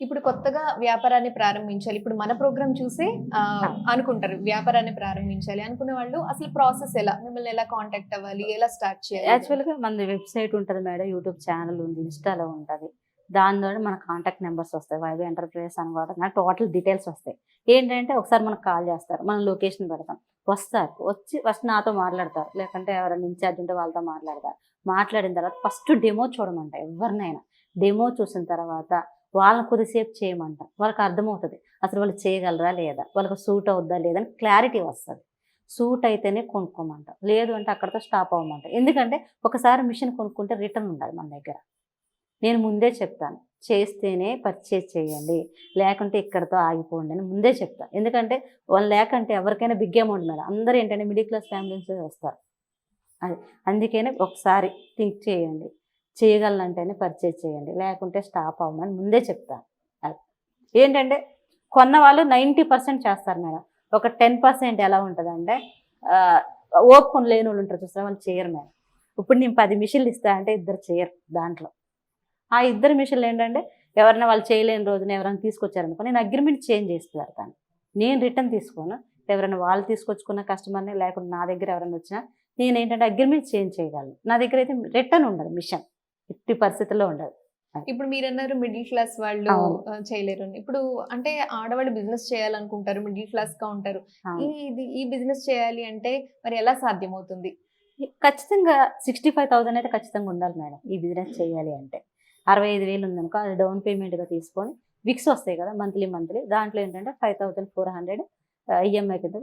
ఇప్పుడు కొత్తగా వ్యాపారాన్ని ప్రారంభించాలి. ఇప్పుడు మన ప్రోగ్రామ్ చూసే అనుకుంటారు. వ్యాపారాన్ని ప్రారంభించాలి. అనుకునే వాళ్ళు అసలు ప్రాసెస్ ఎలా? మిమ్మల్ని ఎలా కాంటాక్ట్ అవ్వాలి? ఎలా స్టార్ట్ చేయాలి? యాక్చువల్గా మన వెబ్సైట్ ఉంటుంది మేడం యూట్యూబ్ ఛానల్ ఉంది ఇన్స్టాలో ఉంటుంది. దాని ద్వారా మన కాంటాక్ట్ నెంబర్స్ వస్తాయి. వైబ్ ఎంటర్ప్రైజెస్ అనుకోవడం టోటల్ డీటెయిల్స్ వస్తాయి. ఏంటంటే ఒకసారి మనకు కాల్ చేస్తారు. మనం లొకేషన్ పెడతాం. వస్తారు. వచ్చి ఫస్ట్ నాతో మాట్లాడతారు. లేకుంటే ఎవరైనా ఇన్ఛార్జ్ ఉంటే వాళ్ళతో మాట్లాడతారు. మాట్లాడిన తర్వాత ఫస్ట్ డెమో చూడమంట ఎవరినైనా. డెమో చూసిన తర్వాత వాళ్ళని కొద్దిసేపు చేయమంట. వాళ్ళకి అర్థమవుతుంది. అసలు వాళ్ళు చేయగలరా లేదా? వాళ్ళకి సూట్ అవుద్దా లేదని క్లారిటీ వస్తుంది. సూట్ అయితేనే కొనుక్కోమంట. లేదు అంటే అక్కడితో స్టాప్ అవ్వమంట. ఎందుకంటే ఒకసారి మిషన్ కొనుక్కుంటే రిటర్న్ ఉండాలి మన దగ్గర. నేను ముందే చెప్తాను. చేస్తేనే పర్చేజ్ చేయండి. లేకుంటే ఇక్కడతో ఆగిపోండి అని ముందే చెప్తాను. ఎందుకంటే వాళ్ళు లేకంటే ఎవరికైనా బిగ్ అమౌంట్ మేడం. అందరూ ఏంటంటే మిడిల్ క్లాస్ ఫ్యామిలీస్ వస్తారు. అది అందుకనే ఒకసారి థింక్ చేయండి. చేయగలనంటేనే పర్చేజ్ చేయండి. లేకుంటే స్టాప్ అవ్వమని ముందే చెప్తాను అది ఏంటంటే కొన్న వాళ్ళు నైంటీ పర్సెంట్ చేస్తారు మేడం. ఒక టెన్ పర్సెంట్ ఎలా ఉంటుందంటే ఓపెన్ లేని వాళ్ళు ఉంటారు చూస్తే వాళ్ళు చేయరు మేడం. ఇప్పుడు నేను పది మిషన్లు ఇస్తా అంటే ఇద్దరు చేయరు దాంట్లో. ఆ ఇద్దరు మిషన్లు ఏంటంటే ఎవరైనా వాళ్ళు చేయలేని రోజున ఎవరైనా తీసుకొచ్చారనుకో నేను అగ్రిమెంట్ చేంజ్ చేసి పెడతాను. నేను రిటర్న్ తీసుకోను. ఎవరైనా వాళ్ళు తీసుకొచ్చుకున్న కస్టమర్ని లేకుంటే నా దగ్గర ఎవరైనా వచ్చినా నేను ఏంటంటే అగ్రిమెంట్ చేంజ్ చేయగలను. నా దగ్గర అయితే రిటర్న్ ఉండదు మిషన్ ఎట్టి పరిస్థితుల్లో ఉండదు. ఇప్పుడు మీరు అన్నారు మిడిల్ క్లాస్ వాళ్ళు చేయలేరు. ఇప్పుడు అంటే ఆడవాళ్ళు బిజినెస్ చేయాలనుకుంటారు మిడిల్ క్లాస్గా ఉంటారు. ఈ బిజినెస్ చేయాలి అంటే మరి ఎలా సాధ్యమవుతుంది? ఖచ్చితంగా సిక్స్టీ ఫైవ్ థౌసండ్ అయితే ఖచ్చితంగా ఉండాలి మేడం ఈ బిజినెస్ చేయాలి అంటే. అరవై ఐదు వేలు ఉందనుకో అది డౌన్ పేమెంట్గా తీసుకొని విక్స్ వస్తాయి కదా మంత్లీ మంత్లీ. దాంట్లో ఏంటంటే five thousand four hundred EMI కింద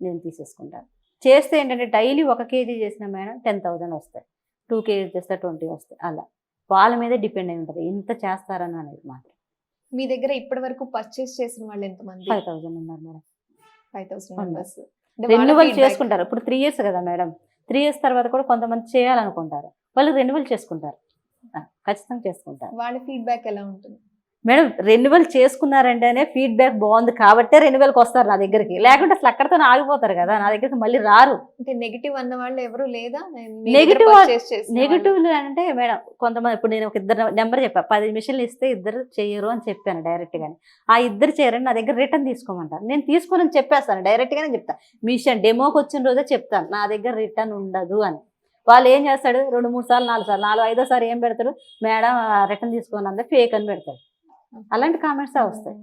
నేను తీసేసుకుంటాను. చేస్తే ఏంటంటే డైలీ ఒక కేజీ చేసిన మేడం టెన్ థౌసండ్ వస్తాయి. టూ కేజీ చేస్తే ట్వంటీ వస్తాయి అలా. వాళ్ళ మీదే డిపెండ్ అయి ఉంటుంది ఇంత చేస్తారని అనేది మాత్రం. మీ దగ్గర ఇప్పటి వరకు పర్చేస్ చేసిన వాళ్ళు ఎంతమంది? ఫైవ్ థౌసండ్ ఉన్నారు madam. Five thousand. Members renewal చేసుకుంటారు. ఇప్పుడు త్రీ ఇయర్స్ కదా మేడం. త్రీ ఇయర్స్ తర్వాత కూడా కొంతమంది చేయాలనుకుంటారు. వాళ్ళు రెన్యువల్ చేసుకుంటారు. ఖచ్చితంగా చేసుకుంటారు. వాళ్ళ ఫీడ్బ్యాక్ ఎలా ఉంటుంది? మేడం రెన్యువల్ చేసుకున్నారంటేనే ఫీడ్బ్యాక్ బాగుంది కాబట్టే రెన్యువల్కి వస్తారు నా దగ్గరికి. లేకుంటే అసలు అక్కడితో ఆగిపోతారు కదా నా దగ్గరికి మళ్ళీ రారు. అంటే నెగిటివ్ అన్న వాళ్ళు ఎవరు లేదా? నెగిటివ్ నెగిటివ్ అంటే మేడం కొంతమంది ఇప్పుడు నేను ఒక ఇద్దరు నెంబర్ చెప్పా. పది మిషన్లు ఇస్తే ఇద్దరు చెయ్యరు అని చెప్పాను డైరెక్ట్ గానే. ఆ ఇద్దరు చేయరని నా దగ్గర రిటర్న్ తీసుకోమంటారు. నేను తీసుకోనని చెప్పేస్తాను డైరెక్ట్ గానే చెప్తాను మిషన్ డెమోకి వచ్చిన రోజే చెప్తాను నా దగ్గర రిటర్న్ ఉండదు అని. వాళ్ళు ఏం చేస్తాడు? రెండు మూడు సార్లు నాలుగు సార్లు నాలుగు ఐదోసారి ఏం పెడతాడు? మేడం రిటర్న్ తీసుకోను అంటే ఫేక్ అని పెడతాడు. అలాంటి కామెంట్స్ వస్తాయి.